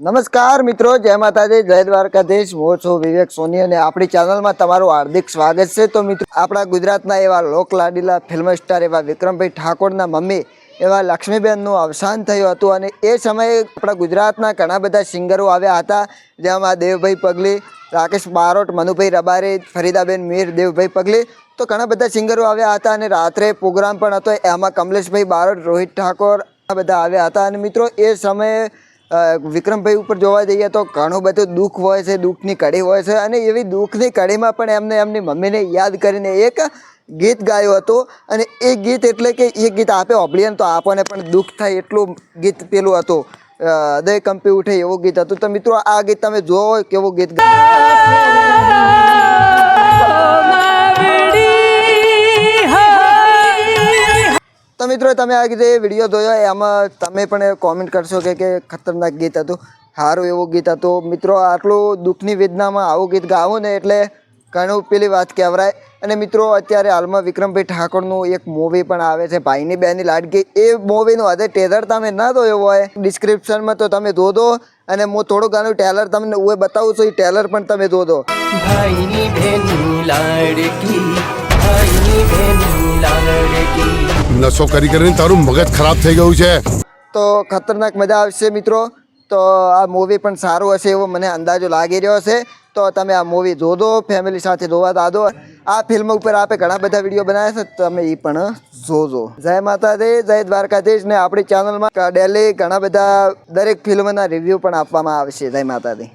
નમસ્કાર મિત્રો, જય માતાજી, જય દ્વારકાધીશ. હું છું વિવેક સોની અને આપણી ચેનલમાં તમારું હાર્દિક સ્વાગત છે. તો મિત્રો, આપણા ગુજરાતના એવા લોકલાડીલા ફિલ્મ સ્ટાર એવા વિક્રમભાઈ ઠાકોરના મમ્મી એવા લક્ષ્મીબેનનું અવસાન થયું હતું અને એ સમયે આપણા ગુજરાતના ઘણા બધા સિંગરો આવ્યા હતા. જેમાં દેવભાઈ પગલી, રાકેશ બારોટ, મનુભાઈ રબારી, ફરીદાબેન મીર, દેવભાઈ પગલી, તો ઘણા બધા સિંગરો આવ્યા હતા અને રાત્રે પ્રોગ્રામ પણ હતો. એમાં કમલેશભાઈ બારોટ, રોહિત ઠાકોર આ બધા આવ્યા હતા. અને મિત્રો, એ સમયે વિક્રમભાઈ ઉપર જોવા જઈએ તો ઘણું બધું દુઃખ હોય છે, દુઃખની કડી હોય છે અને એવી દુઃખની કડીમાં પણ એમને એમની મમ્મીને યાદ કરીને એક ગીત ગાયું હતું અને એ ગીત એટલે કે એ ગીત આપે ઓબળીએ તો આપણને પણ દુઃખ થાય એટલું ગીત પેલું હતું. હૃદય કંપી ઉઠે એવું ગીત હતું. તો મિત્રો આ ગીત તમે જોવો કેવું ગીત તો મિત્રો તમે આ ગીતે વીડિયો જોયો એમાં તમે પણ કોમેન્ટ કરશો કે કે ખતરનાક ગીત હતું. સારું એવું ગીત હતું. મિત્રો આટલું દુઃખની વેદનામાં આવું ગીત ગાવું ને એટલે ઘણું પેલી વાત કહેવરાય અને મિત્રો અત્યારે હાલમાં વિક્રમભાઈ ઠાકોરનું એક મૂવી પણ આવે છે ભાઈની બેની લાડકી. એ મૂવીનું આજે ટેલર તમે ના જોયો હોય ડિસ્ક્રિપ્શનમાં તો તમે ધોધો અને હું થોડું ઘણું ટેલર તમને હું બતાવું છું એ ટેલર પણ તમે ધોધો ભાઈની બહેનની લાડકી ભાઈની બહેનની લાડકી. નશો કરી કરીને તારું મગજ ખરાબ થઈ ગયું છે. તો ખતરનાક મજા આવશે મિત્રો. તો આ મૂવી પણ સારું હશે એવો મને અંદાજો લાગી રહ્યો છે. તો તમે આ મૂવી જોજો ફેમિલી સાથે જોવા દાદો. આ ફિલ્મ ઉપર આપે ઘણા બધા વીડિયો બનાવ્યા છે તમે એ પણ જોજો. જય માતાજી, જય દ્વારકાધીશ ને આપણી ચેનલમાં ડેલી ઘણા બધા દરેક ફિલ્મના રિવ્યૂ પણ આપવામાં આવશે. જય માતાજી.